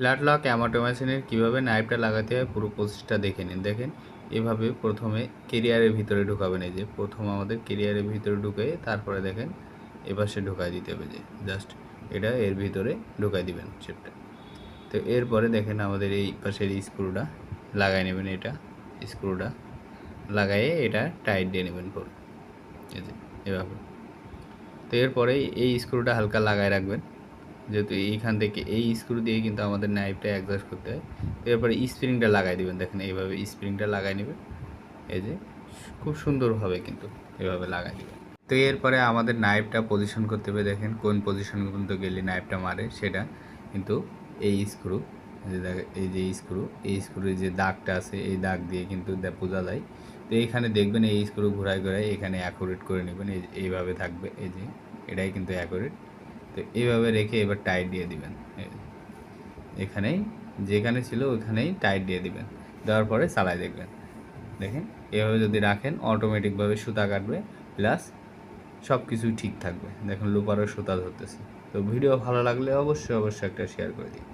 Flat lock অ্যামাটোমেশিনের কীভাবে নাইফটা লাগাতে হয় পুরো প্রসেসটা দেখে নিন। দেখেন, এভাবে প্রথমে কেরিয়ারের ভিতরে ঢুকাবেন। এই যে, প্রথম আমাদের কেরিয়ারের ভিতরে ঢুকে তারপরে দেখেন, এপাশে ঢুকাই দিতে হবে যে, জাস্ট এটা এর ভিতরে ঢুকাই দিবেন শেপটা। তো এরপরে দেখেন আমাদের এই পাশের স্ক্রুটা লাগাই নেবেন এটা, স্ক্রুটা লাগাইয়ে এটা টাইট দিয়ে নেবেন পুরো। এভাবে। তো এরপরে এই স্ক্রুটা হালকা লাগায় রাখবেন। যেহেতু এইখান থেকে এই স্ক্রু দিয়ে কিন্তু আমাদের নাইফটা অ্যাডজাস্ট করতে হয়। তো এরপরে স্প্রিংটা লাগাই দিবেন, দেখেন এইভাবে স্প্রিংটা লাগাই নেবেন। এই যে, খুব সুন্দর হবে কিন্তু এভাবে লাগাই দিবেন। তো এরপরে আমাদের নাইফটা পজিশন করতে হবে, দেখেন কোন পজিশন পর্যন্ত গেলে নাইফটা মারে সেটা। কিন্তু এই স্ক্রু এই যে এই যে স্ক্রু এই স্ক্রুর যে দাগটা আছে, এই দাগ দিয়ে কিন্তু বোঝা যায়। তো এইখানে দেখবেন এই স্ক্রু ঘুরাই ঘুরাই এখানে অ্যাকুরেট করে নেবেন, এই এইভাবে থাকবে, এই যে এটাই কিন্তু অ্যাকুরেট তো এইভাবে রেখে এবার টাইট দিয়ে দিবেন। এখানেই, যেখানে ছিল ওখানেই টাইট দিয়ে দিবেন। দেওয়ার পরে চালাই দেখবেন। দেখেন, এভাবে যদি রাখেন অটোমেটিকভাবে সুতা কাটবে প্লাস সব কিছুই ঠিক থাকবে। দেখুন, লুপারও সুতা ধরতেছে। তো ভিডিও ভালো লাগলে অবশ্যই অবশ্যই একটা শেয়ার করে দিন।